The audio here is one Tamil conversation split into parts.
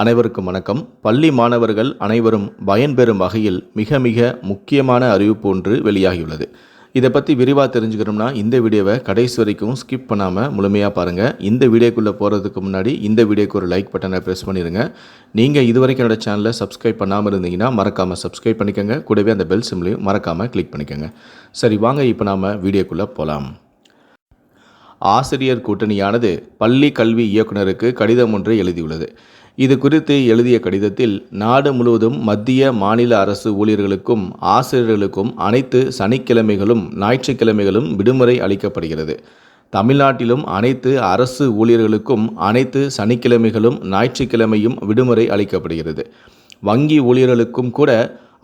அனைவருக்கும் வணக்கம். பள்ளி மாணவர்கள் அனைவரும் பயன்பெறும் வகையில் மிக மிக முக்கியமான அறிவிப்பு ஒன்று வெளியாகியுள்ளது. இதை பற்றி விரிவாக தெரிஞ்சுக்கணும்னா இந்த வீடியோவை கடைசி வரைக்கும் ஸ்கிப் பண்ணாமல் முழுமையாக பாருங்கள் இந்த வீடியோக்குள்ளே போகிறதுக்கு முன்னாடி இந்த வீடியோக்கு ஒரு லைக் பட்டனை ப்ரெஸ் பண்ணிடுங்க நீங்கள் இதுவரைக்கும் என்னோடய சேனலை சப்ஸ்கிரைப் பண்ணாமல் இருந்தீங்கன்னா மறக்காமல் சப்ஸ்கிரைப் பண்ணிக்கோங்க. கூடவே அந்த பெல் சிம்லையும் மறக்காமல் கிளிக் பண்ணிக்கோங்க. சரி வாங்க இப்போ நாம் வீடியோக்குள்ளே போகலாம் ஆசிரியர் கூட்டணியானது பள்ளி கல்வி இயக்குனருக்கு கடிதம் ஒன்றை எழுதியுள்ளது. இது குறித்து எழுதிய கடிதத்தில் நாடு முழுவதும் மத்திய மாநில அரசு ஊழியர்களுக்கும் ஆசிரியர்களுக்கும் அனைத்து சனிக்கிழமைகளும் ஞாயிற்றுக்கிழமைகளும் விடுமுறை அளிக்கப்படுகிறது. தமிழ்நாட்டிலும் அனைத்து அரசு ஊழியர்களுக்கும் அனைத்து சனிக்கிழமைகளும் ஞாயிற்றுக்கிழமையும் விடுமுறை அளிக்கப்படுகிறது. வங்கி ஊழியர்களுக்கும் கூட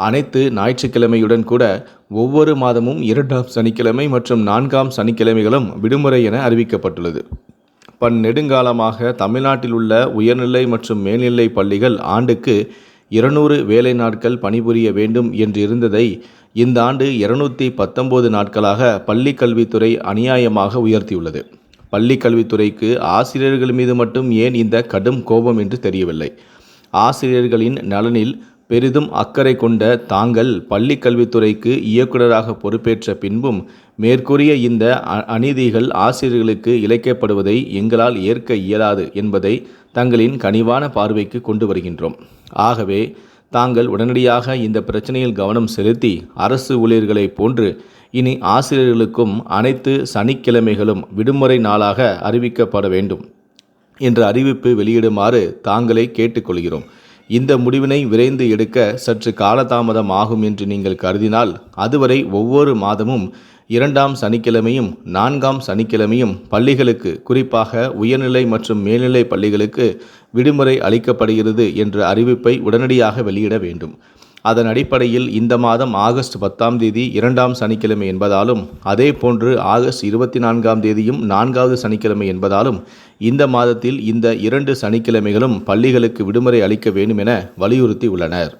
அனைத்து ஞாயிற்றுக்கிழமையுடன் கூட ஒவ்வொரு மாதமும் இரண்டாம் சனிக்கிழமை மற்றும் நான்காம் சனிக்கிழமைகளும் விடுமுறை என அறிவிக்கப்பட்டுள்ளது. பன்னெடுங்காலமாக தமிழ்நாட்டில் உள்ள உயர்நிலை மற்றும் மேல்நிலை பள்ளிகள் ஆண்டுக்கு இருநூறு வேலை நாட்கள் பணிபுரிய வேண்டும் என்று இருந்ததை இந்த ஆண்டு இருநூற்றி பத்தொம்போது நாட்களாக பள்ளி கல்வித்துறை அநியாயமாக உயர்த்தியுள்ளது. பள்ளி கல்வித்துறைக்கு ஆசிரியர்கள் மீது மட்டும் ஏன் இந்த கடும் கோபம் என்று தெரியவில்லை. ஆசிரியர்களின் நலனில் பெரிதும் அக்கறை கொண்ட தாங்கள் பள்ளி கல்வித்துறைக்கு இயக்குநராக பொறுப்பேற்ற பின்பும் மேற்கூறிய இந்த அ- அநீதிகள் ஆசிரியர்களுக்கு இழைக்கப்படுவதை எங்களால் ஏற்க இயலாது என்பதை தங்களின் கனிவான பார்வைக்கு கொண்டு வருகின்றோம். ஆகவே தாங்கள் உடனடியாக இந்த பிரச்சனையில் கவனம் செலுத்தி அரசு ஊழியர்களைப் போன்று இனி ஆசிரியர்களுக்கும் அனைத்து சனிக்கிழமைகளும் விடுமுறை நாளாக அறிவிக்கப்பட வேண்டும் என்ற அறிவிப்பு வெளியிடுமாறு தாங்களை கேட்டுக்கொள்கிறோம் இந்த முடிவினை விரைந்து எடுக்க சற்று காலதாமதம் ஆகும் என்று நீங்கள் கருதினால் அதுவரை ஒவ்வொரு மாதமும் இரண்டாம் சனிக்கிழமையும் நான்காம் சனிக்கிழமையும் பள்ளிகளுக்கு குறிப்பாக உயர்நிலை மற்றும் மேல்நிலை பள்ளிகளுக்கு விடுமுறை அளிக்கப்படுகிறது என்ற அறிவிப்பை உடனடியாக வெளியிட வேண்டும். அதன் அடிப்படையில் இந்த மாதம் ஆகஸ்ட் பத்தாம் தேதி இரண்டாம் சனிக்கிழமை என்பதாலும் அதே போன்று ஆகஸ்ட் இருபத்தி நான்காம் தேதியும் நான்காவது சனிக்கிழமை என்பதாலும் இந்த மாதத்தில் இந்த இரண்டு சனிக்கிழமைகளும் பள்ளிகளுக்கு விடுமுறை அளிக்க வேண்டும் என வலியுறுத்தி உள்ளனர்